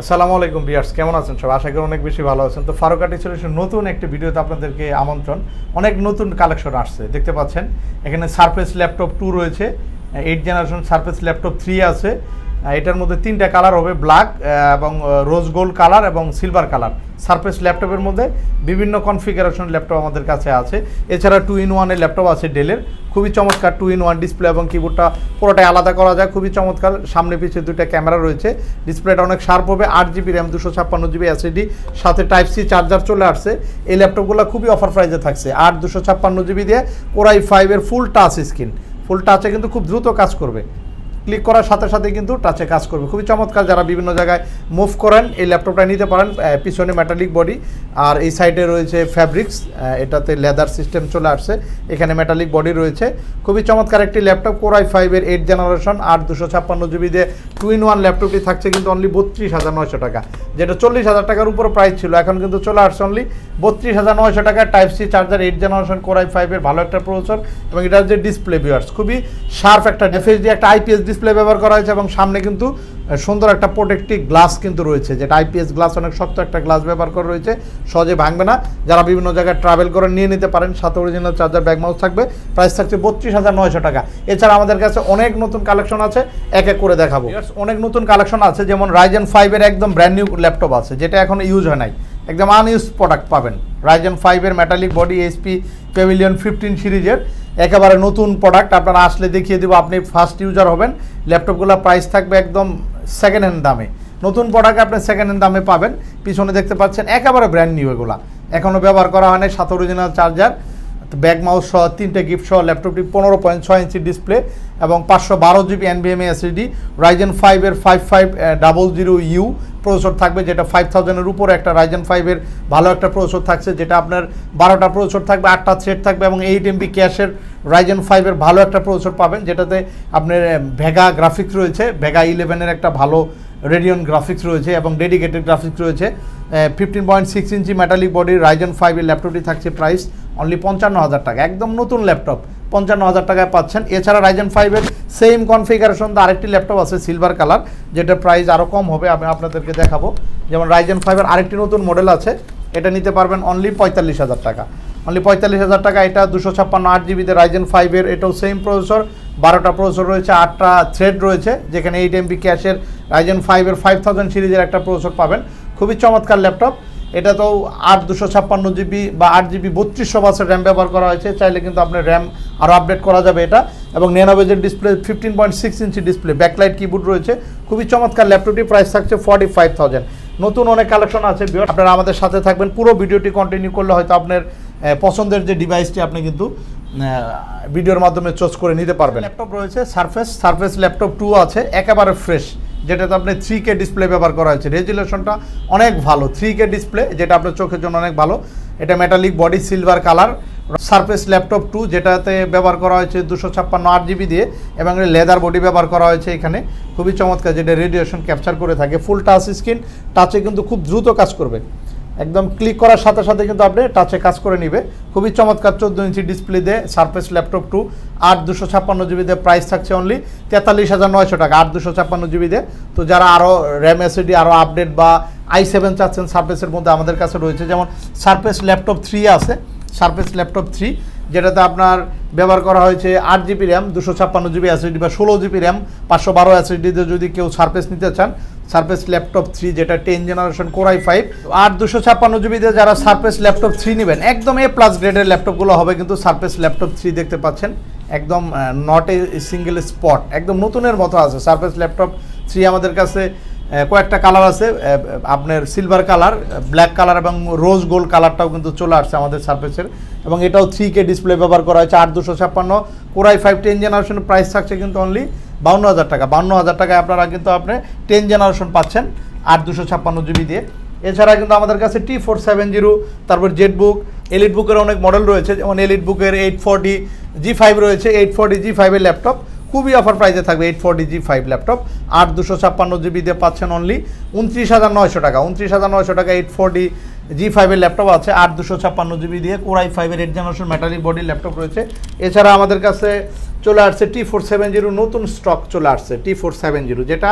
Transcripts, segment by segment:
আসসালামু আলাইকুম বিয়ার্স কেমন আছেন সব আশা করি অনেক বেশি ভালো আছেন। তো ফারুকাটি সলিউশন নতুন একটি ভিডিওতে আপনাদেরকে আমন্ত্রণ। অনেক নতুন কালেকশন আসছে, দেখতে পাচ্ছেন। এখানে সারফেস ল্যাপটপ টু রয়েছে eight generation Surface laptop three আছে। এটার মধ্যে তিনটা কালার হবে ব্ল্যাক এবং রোজ গোল্ড কালার এবং সিলভার কালার সারফেস ল্যাপটপের মধ্যে বিভিন্ন কনফিগারেশন ল্যাপটপ আমাদের কাছে আছে। এছাড়া টু ইন ওয়ানের ল্যাপটপ আছে ডেলের খুবই চমৎকার টু ইন ওয়ান ডিসপ্লে এবং কিবোর্ডটা পুরোটাই আলাদা করা যায়। খুবই চমৎকার। সামনে পিছিয়ে দুইটা ক্যামেরা রয়েছে। ডিসপ্লেটা অনেক শার্প হবে, আট জিবি র্যাম দুশো ছাপ্পান্ন জিবি এসএডি সাথে টাইপ সি চার্জার চলে আসছে। এই ল্যাপটপগুলো খুবই অফার প্রাইজে থাকছে। আট, দুশো ছাপ্পান্ন জিবি দিয়ে ওরাই ফাইভের ফুল টাচ স্ক্রিন ফুল টাচে কিন্তু খুব দ্রুত কাজ করবে। ক্লিক করার সাথে সাথে কিন্তু টাচে কাজ করবে। খুবই চমৎকার যারা বিভিন্ন জায়গায় মুভ করেন, এই ল্যাপটপটা নিতে পারেন পিছনে মেটালিক বডি আর এই সাইডে রয়েছে ফ্যাব্রিক্স এটাতে লেদার সিস্টেম চলে আসছে, এখানে মেটালিক বডি রয়েছে। খুবই চমৎকার একটি ল্যাপটপ কোরাই ফাইভের এইট জেনারেশন আর দুশো ছাপ্পান্ন জিবি দিয়ে টু ইন ওয়ান ল্যাপটপটি থাকছে কিন্তু অনলি বত্রিশ হাজার নয়শো টাকা, যেটা চল্লিশ হাজার টাকার উপর প্রাইস ছিল, এখন কিন্তু চলে আসছে অনলি বত্রিশ হাজার নয়শো টাকা। Type C charger eight generation core i ফাইভের ভালো একটা প্রসেসর এবং এটার যে ডিসপ্লে ভিউয়ার্স খুবই শার্প একটা এফএসডি একটা আইপিএস ডিসপ্লে ব্যবহার করা হয়েছে এবং সামনে কিন্তু সুন্দর একটা প্রোটেক্টিভ গ্লাস কিন্তু রয়েছে যেটা আইপিএস গ্লাস অনেক শক্ত একটা গ্লাস ব্যবহার করা রয়েছে সহজে ভাঙবে না। যারা বিভিন্ন জায়গায় ট্রাভেল করে নিয়ে নিতে পারেন সাথে অরিজিনাল চার্জার ব্যাগ মাউস থাকবে প্রাইস থাকছে বত্রিশ হাজার নয়শো টাকা। এছাড়া আমাদের কাছে অনেক নতুন কালেকশন আছে এক এক করে দেখাবো। অনেক নতুন কালেকশন আছে যেমন রাইজেন ফাইভের একদম ব্র্যান্ড নিউ ল্যাপটপ আছে যেটা এখন ইউজ হয় নাই। একদম আনইউজ প্রোডাক্ট পাবেন। রাইজেন ফাইভের metallic body HP Pavilion fifteen সিরিজের একেবারে নতুন প্রোডাক্ট আপনারা আসলে দেখিয়ে দেবো, আপনি ফার্স্ট ইউজার হবেন। ল্যাপটপগুলোর প্রাইস থাকবে একদম সেকেন্ড হ্যান্ড দামে। নতুন প্রোডাক্ট আপনি সেকেন্ড হ্যান্ড দামে পাবেন। পিছনে দেখতে পাচ্ছেন একেবারে ব্র্যান্ড নিউ এগুলা। এখনও ব্যবহার করা হয়নি সাত অরিজিনাল চার্জার ব্যাগ, মাউস সহ তিনটে গিফট সহ ল্যাপটপটি পনেরো পয়েন্ট ছয় ইঞ্চি ডিসপ্লে এবং পাঁচশো বারো জিবি এনবিএমএ এসএসডি রাইজেন ফাইভের five five double zero U processor থাকবে, যেটা ফাইভ থাউজেন্ডের উপরে একটা রাইজেন ফাইভের ভালো একটা প্রসেসর থাকছে, যেটা আপনার বারোটা প্রসেসর থাকবে, আটটা সেট থাকবে এবং এইট এমবি ক্যাশের রাইজেন ফাইভের ভালো একটা প্রসেসর পাবেন, যেটাতে আপনার ভেগা গ্রাফিক্স রয়েছে ভেগা ইলেভেনের একটা ভালো রেডিয়ন গ্রাফিক্স রয়েছে এবং ডেডিকেটেড গ্রাফিক্স রয়েছে। Fifteen point six inch metallic বডির রাইজেন ফাইভের ল্যাপটপটি থাকছে প্রাইস অনলি পঞ্চান্ন হাজার টাকা। একদম নতুন ল্যাপটপ পঞ্চান্ন হাজার টাকায় পাচ্ছেন। এছাড়া রাইজেন ফাইভের সেম কনফিগারেশন তো আরেকটি ল্যাপটপ আছে সিলভার কালার যেটা প্রাইস আরও কম হবে, আমি আপনাদেরকে দেখাবো। যেমন রাইজেন ফাইভের আরেকটি নতুন মডেল আছে, এটা নিতে পারবেন অনলি পঁয়তাল্লিশ হাজার টাকা। অনলি পঁয়তাল্লিশ হাজার টাকা, এটা দুশো ছাপ্পান্ন আট জিবিতে রাইজেন ফাইভের এটাও সেম প্রসেসর বারোটা প্রসেসর রয়েছে, আটটা থ্রেড রয়েছে, যেখানে এইট এমবি ক্যাশের রাইজেন ফাইভের ফাইভ থাউজেন্ড সিরিজের একটা প্রসেসর পাবেন। খুবই চমৎকার ল্যাপটপ। এটা তো আট দুশো ছাপ্পান্ন জিবি বা আট জিবি বত্রিশশো বাসের র্যাম ব্যবহার করা হয়েছে। চাইলে কিন্তু আপনার র্যাম আরও আপডেট করা যাবে এটা। এবং নেনোভেজের display fifteen point six inch display backlight keyboard রয়েছে। খুবই চমৎকার ল্যাপটপটি প্রাইস থাকছে ফর্টি ফাইভ থাউজেন্ড নতুন অনেক কালেকশন আছে। আপনারা আমাদের সাথে থাকবেন। পুরো ভিডিওটি কন্টিনিউ করলে হয়তো আপনার পছন্দের যে ডিভাইসটি আপনি কিন্তু ভিডিওর মাধ্যমে চোজ করে নিতে পারবেন। ল্যাপটপ রয়েছে সারফেস সারফেস ল্যাপটপ টু আছে। একেবারে ফ্রেশ যেটাতে আপনি থ্রি কে ডিসপ্লে ব্যবহার করা হয়েছে। রেজুলেশনটা অনেক ভালো। থ্রি কে ডিসপ্লে যেটা আপনার চোখের জন্য অনেক ভালো। এটা metallic body silver colour Surface laptop two যেটাতে ব্যবহার করা হয়েছে দুশো ছাপ্পান্ন আট জিবি দিয়ে, এবং লেদার বডি ব্যবহার করা হয়েছে এখানে। খুবই চমৎকার যেটা রেডিয়েশন ক্যাপচার করে থাকে। ফুল টাচ স্ক্রিন টাচে কিন্তু খুব দ্রুত কাজ করবে। একদম ক্লিক করার সাথে সাথে কিন্তু আপনি টাচে কাজ করে নিবে। খুবই চমৎকার চোদ্দ ইঞ্চি ডিসপ্লে দিয়ে সারফেস ল্যাপটপ টু আট দুশো ছাপ্পান্ন জিবি দিয়ে প্রাইস থাকছে অনলি তেতাল্লিশ হাজার নয়শো টাকা, আট দুশো ছাপ্পান্ন জিবি দিয়ে তো যারা আরও র্যাম এসিডি আরও আপডেট বা আই সেভেন চাচ্ছেন সার্ফেসের মধ্যে আমাদের কাছে রয়েছে, যেমন সারফেস ল্যাপটপ থ্রি আছে সারফেস ল্যাপটপ থ্রি যেটাতে আপনার ব্যবহার করা হয়েছে আট জিবি র্যাম দুশো ছাপ্পান্ন জিবি অ্যাসিডি বা ষোলো জিবি র্যাম পাঁচশো বারো এসএসডিতে যদি কেউ সারফেস নিতে চান সারফেস ল্যাপটপ থ্রি যেটা ten generation core i five আর দুশো ছাপ্পান্ন জিবিতে যারা সারফেস ল্যাপটপ থ্রি নেবেন, একদম এ প্লাস গ্রেডের ল্যাপটপগুলো হবে কিন্তু সারফেস ল্যাপটপ থ্রি দেখতে পাচ্ছেন। একদম নট এ সিঙ্গেল স্পট একদম নতুনের মতো আছে। সারফেস ল্যাপটপ থ্রি আমাদের কাছে কয়েকটা কালার আছে আপনার সিলভার কালার ব্ল্যাক কালার এবং রোজ গোল্ড কালারটাও কিন্তু চলে আসছে আমাদের সার্ফেসের এবং এটাও থ্রি কে ডিসপ্লে ব্যবহার করা হয়েছে। আট দুশো ছাপ্পান্ন কোরাই ফাইভ টেন জেনারেশনের প্রাইস থাকছে কিন্তু অনলি বাউন্ন হাজার টাকা। বাউন্ন হাজার টাকায় আপনারা কিন্তু আপনি টেন জেনারেশন পাচ্ছেন আট দুশো ছাপ্পান্ন জিবি দিয়ে। এছাড়া কিন্তু আমাদের কাছে টি ফোর সেভেন জিরো তারপর জেড বুক এলিট বুকের অনেক মডেল রয়েছে, যেমন এলিট বুকের এইট ফোরটি জি ফাইভ রয়েছে এইট ফোরটি জি ফাইভের ল্যাপটপ খুবই অফার প্রাইসে থাকবে eight forty G five laptop আট দুশো ছাপ্পান্ন জিবি দিয়ে পাচ্ছেন অনলি উনত্রিশ হাজার নয়শো টাকা। উনত্রিশ হাজার নয়শো টাকা এইট ফোরটি জি ফাইভের ল্যাপটপ আছে, আট দুশো ছাপ্পান্ন জিবি দিয়ে কোরাই ফাইভের eight generation metallic body laptop রয়েছে। এছাড়া আমাদের কাছে চলে আসছে টি ফোর সেভেন জিরো নতুন স্টক চলে আসছে টি ফোর সেভেন জিরো যেটা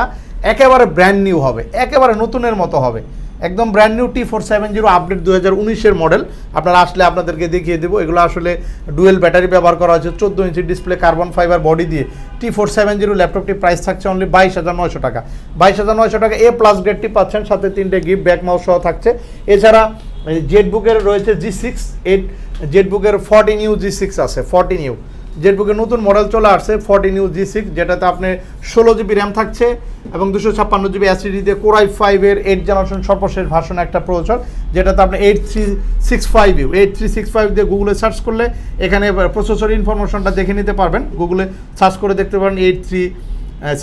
একেবারে ব্র্যান্ড নিউ হবে, একেবারে নতুনের মতো হবে। একদম brand new T four seven zero update দু হাজার উনিশের মডেল আপনারা আসলে আপনাদেরকে দেখিয়ে দেবো। এগুলো আসলে ডুয়েল ব্যাটারি ব্যবহার করা হয়েছে, চোদ্দ inch display carbon fibre body দিয়ে। টি ফোর সেভেন জিরো ল্যাপটপটি প্রাইস থাকছে অনলি বাইশ হাজার নয়শো টাকা। বাইশ হাজার নয়শো টাকা এ প্লাস গ্রেডটি পাচ্ছেন, সাথে তিনটে গিফট ব্যাক মাউস সহ থাকছে। এছাড়া জেট বুকের রয়েছে জি সিক্স এইট জেট বুকের ফর্টিন ইউ জি সিক্স আছে ফর্টিন ইউ জেটবুকের নতুন মডেল চলে আসছে ফর্টিন ইউ জি সিক্স যেটাতে আপনি ষোলো জিবি র্যাম থাকছে এবং দুশো ছাপ্পান্ন জিবি অ্যাসিডি দিয়ে কোরাই ফাইভের এইট জেনারেশন সর্বশেষ ভার্সন একটা প্রসেসর যেটাতে আপনি eight three six five U eight three six five দিয়ে গুগলে সার্চ করলে এখানে প্রসেসর ইনফরমেশনটা দেখে নিতে পারবেন। গুগলে সার্চ করে দেখতে পারেন eight three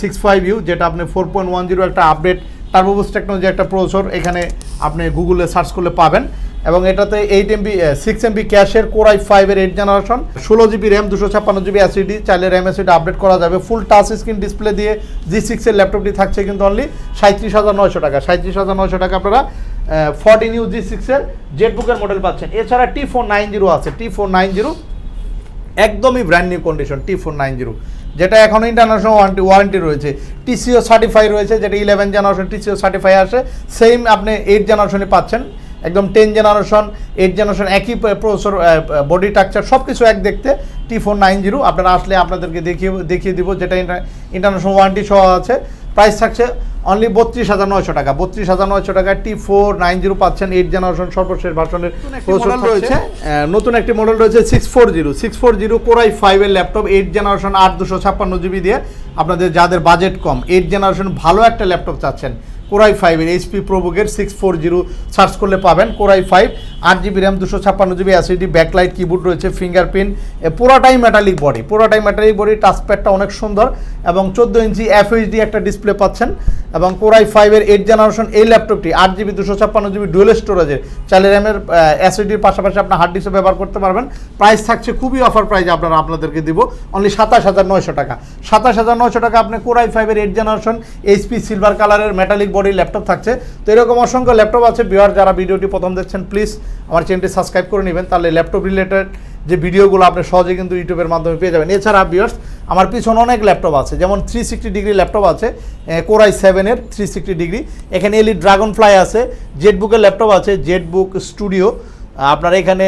six five U যেটা আপনি ফোর পয়েন্ট ওয়ান জিরো একটা আপডেট টার্বোবুস টেকনোলজি একটা প্রসেসর এখানে আপনি গুগলে সার্চ করলে পাবেন। এবং এটাতে এইট এমবি সিক্স এমবি ক্যাশের কোরাই ফাইভের এইট জেনারেশন ষোলো জিবি র্যাম দুশো ছাপ্পান্ন জিবি অ্যাসিডি চাইলে র্যাম অ্যাসিডি আপডেট করা যাবে। ফুল টাচ স্ক্রিন ডিসপ্লে দিয়ে জি সিক্সের ল্যাপটপটি থাকছে কিন্তু অনলি সাঁত্রিশ হাজার নয়শো টাকা। সাঁত্রিশ হাজার নয়শো টাকা আপনারা ফর্টিন ইউ জি সিক্সের জেট বুকের মডেল পাচ্ছেন। এছাড়া টি ফোর নাইন জিরো আছে। টি ফোর নাইন জিরো একদমই brand new condition T four nine zero যেটা এখনও ইন্টারন্যাশনাল ওয়ারেন্টি ওয়ারেন্টি রয়েছে। টিসিও সার্টিফাই রয়েছে, যেটা ইলেভেন জেনারেশন টিসিও সার্টিফাই আসে। সেম আপনি এইট জেনারেশনে পাচ্ছেন। একদম টেন জেনারেশন এইট জেনারেশন একই প্রসেসর বডি স্ট্রাকচার সব কিছু এক দেখতে টি ফোর নাইন জিরো আপনারা আসলে আপনাদেরকে দেখিয়ে দেখিয়ে দিব, যেটা ইন্টারন্যাশনাল ওয়ারেন্টি সহ আছে। প্রাইস থাকছে অনলি বত্রিশ হাজার নয়শো টাকা। বত্রিশ হাজার নয়শো টাকা টি ফোর নাইন জিরো পাচ্ছেন এইট জেনারেশন সর্বশেষ ভার্সনের রয়েছে। নতুন একটি মডেল রয়েছে six four zero six four zero core i ফাইভের ল্যাপটপ এইট জেনারেশন আট দুশো ছাপ্পান্ন জিবি দিয়ে আপনাদের যাদের বাজেট কম এইট জেনারেশন ভালো একটা ল্যাপটপ চাচ্ছেন। কোরাই ফাইভের এইচপি প্রোবুকের সিক্স ফোর জিরো সার্চ করলে পাবেন। কোরাই ফাইভ আট জিবি র্যাম দুশো ছাপ্পান্ন জিবি অ্যাসিডি ব্যাকলাইট কিবোর্ড রয়েছে ফিঙ্গারপ্রিন্ট পুরোটাই মেটালিক বডি পুরোটাই মেটালিক বডি টাচপ্যাডটা অনেক সুন্দর এবং চোদ্দ ইঞ্চি এফএইচডি একটা ডিসপ্লে পাচ্ছেন। এবং কোরাই ফাইভের এইট জেনারেশন এই ল্যাপটপটি আট জিবি দুশো ছাপ্পান্ন জিবি ডুয়েল স্টোরেজের চাইলে র্যামের অ্যাসিডির পাশাপাশি আপনার হার্ড ডিস্কে ব্যবহার করতে পারবেন। প্রাইস থাকছে খুবই অফার প্রাইজে আপনারা আপনাদেরকে দিব। অনলি সাতাশ হাজার নয়শো টাকা। সাতাশ হাজার নয়শো টাকা আপনি কোরাই ফাইভের এইট জেনারেশন এইচপি সিলভার কালারের মেটালিক বডির ল্যাপটপ থাকছে। তো এরকম অসংখ্য ল্যাপটপ আছে। বিহার যারা ভিডিওটি প্রথম দেখছেন প্লিজ আমার চ্যানেলটি সাবস্ক্রাইব করে নেবেন। তাহলে ল্যাপটপ রিলেটেড যে ভিডিওগুলো আপনি সহজে কিন্তু ইউটিউবের মাধ্যমে পেয়ে যাবেন। এছাড়া বিয়ার্স আমার পিছনে অনেক ল্যাপটপ আছে, যেমন থ্রি সিক্সটি ডিগ্রি ল্যাপটপ আছে কোরাই সেভেনের থ্রি সিক্সটি ডিগ্রি এখানে এলি ড্রাগন ফ্লাই আছে জেটবুকের ল্যাপটপ আছে জেটবুক স্টুডিও আপনার এখানে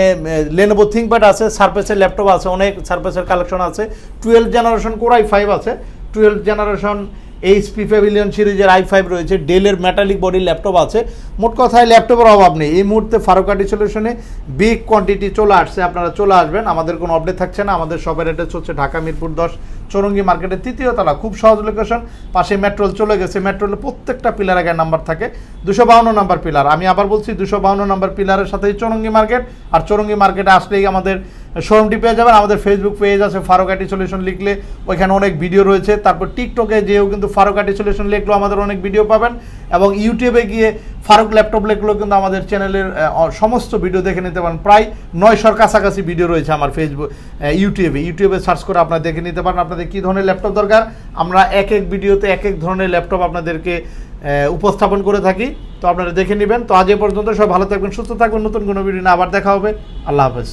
লেনোভো থিঙ্কপ্যাড আছে সার্ফেসের ল্যাপটপ আছে, অনেক সার্ফেসের কালেকশন আছে। Twelve generation core i five আছে টুয়েলভ জেনারেশন এইচপি প্যাভিলিয়ন সিরিজের আই ফাইভ রয়েছে ডেলের ম্যাটালিক বডি ল্যাপটপ আছে। মোট কথায় ল্যাপটপের অভাব নেই। এই মুহূর্তে ফারুকাটি সলিউশনে বিগ কোয়ান্টিটি চলে আসছে, আপনারা চলে আসবেন। আমাদের কোনো অপডেট থাকছে না। আমাদের সবের অ্যাড্রেস হচ্ছে ঢাকা মিরপুর দশ। চৌরঙ্গি মার্কেটের তৃতীয় তলা, খুব সহজ লোকেশন পাশে মেট্রোল চলে গেছে। মেট্রোলের প্রত্যেকটা পিলার আগে নাম্বার থাকে। দুশো বাউন্ন নাম্বার পিলার আমি আবার বলছি, দুশো বাউন্ন নাম্বার পিলারের সাথেই চৌরঙ্গি মার্কেট আর চৌরঙ্গি মার্কেটে আসলেই আমাদের শোরুমটি পেয়ে যাবেন। আমাদের ফেসবুক পেজ আছে ফারুকাটি সলিউশন লিখলে ওইখানে অনেক ভিডিও রয়েছে। তারপর টিকটকে যেও কিন্তু ফারুকাটি সলিউশন লিখলেও আমাদের অনেক ভিডিও পাবেন। এবং ইউটিউবে গিয়ে ফারুক ল্যাপটপ লিখলেও কিন্তু আমাদের চ্যানেলের সমস্ত ভিডিও দেখে নিতে পারেন। প্রায় নয়শোর কাছাকাছি ভিডিও রয়েছে আমার ফেসবুক ইউটিউবে ইউটিউবে সার্চ করে আপনারা দেখে নিতে পারেন আপনাদের কী ধরনের ল্যাপটপ দরকার। আমরা এক এক ভিডিওতে এক এক ধরনের ল্যাপটপ আপনাদেরকে উপস্থাপন করে থাকি। তো আপনারা দেখে নেবেন। তো আজ এ পর্যন্ত সব ভালো থাকবেন, সুস্থ থাকবেন। নতুন কোনো ভিডিও না আবার দেখা হবে। আল্লাহ হাফেজ।